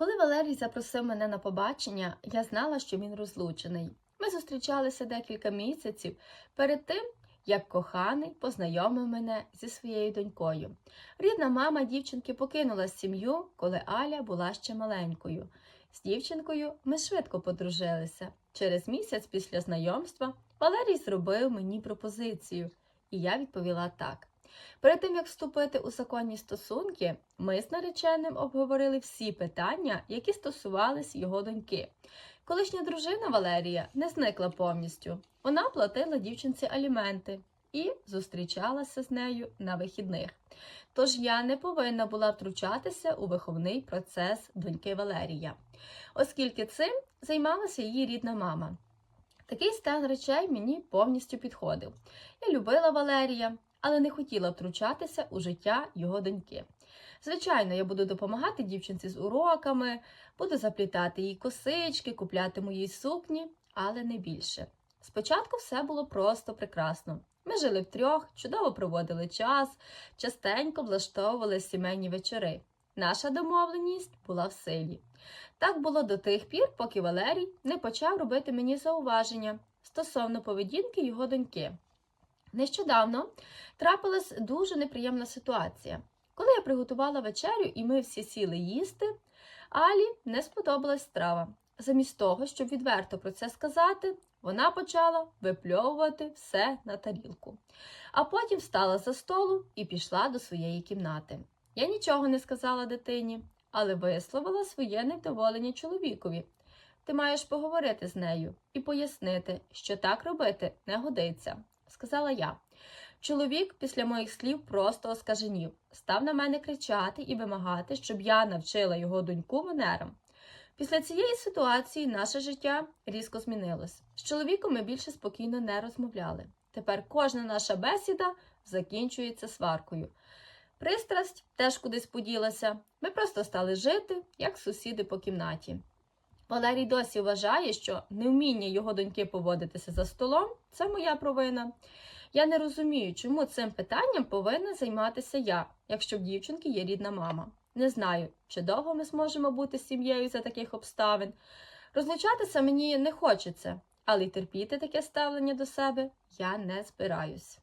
Коли Валерій запросив мене на побачення, я знала, що він розлучений. Ми зустрічалися декілька місяців перед тим, як коханий познайомив мене зі своєю донькою. Рідна мама дівчинки покинула сім'ю, коли Аля була ще маленькою. З дівчинкою ми швидко подружилися. Через місяць після знайомства Валерій зробив мені пропозицію, і я відповіла так. Перед тим як вступити у законні стосунки, ми з нареченим обговорили всі питання, які стосувались його доньки. Колишня дружина Валерія не зникла повністю. Вона платила дівчинці аліменти і зустрічалася з нею на вихідних. Тож я не повинна була втручатися у виховний процес доньки Валерія, оскільки цим займалася її рідна мама. Такий стан речей мені повністю підходив. Я любила Валерія, але не хотіла втручатися у життя його доньки. Звичайно, я буду допомагати дівчинці з уроками, буду заплітати їй косички, куплятиму їй сукні, але не більше. Спочатку все було просто прекрасно. Ми жили втрьох, чудово проводили час, частенько влаштовували сімейні вечори. Наша домовленість була в силі. Так було до тих пір, поки Валерій не почав робити мені зауваження стосовно поведінки його доньки. Нещодавно трапилась дуже неприємна ситуація. Коли я приготувала вечерю і ми всі сіли їсти, Алі не сподобалась страва. Замість того, щоб відверто про це сказати, вона почала випльовувати все на тарілку. А потім встала за столу і пішла до своєї кімнати. Я нічого не сказала дитині, але висловила своє невдоволення чоловікові. Ти маєш поговорити з нею і пояснити, що так робити не годиться, сказала я. Чоловік після моїх слів просто оскаженів, став на мене кричати і вимагати, щоб я навчила його доньку манерам. Після цієї ситуації наше життя різко змінилось. З чоловіком ми більше спокійно не розмовляли. Тепер кожна наша бесіда закінчується сваркою. Пристрасть теж кудись поділася. Ми просто стали жити, як сусіди по кімнаті. Валерій досі вважає, що невміння його доньки поводитися за столом це моя провина. Я не розумію, чому цим питанням повинна займатися я, якщо в дівчинки є рідна мама. Не знаю, чи довго ми зможемо бути сім'єю за таких обставин. Розлучатися мені не хочеться, але й терпіти таке ставлення до себе я не збираюсь.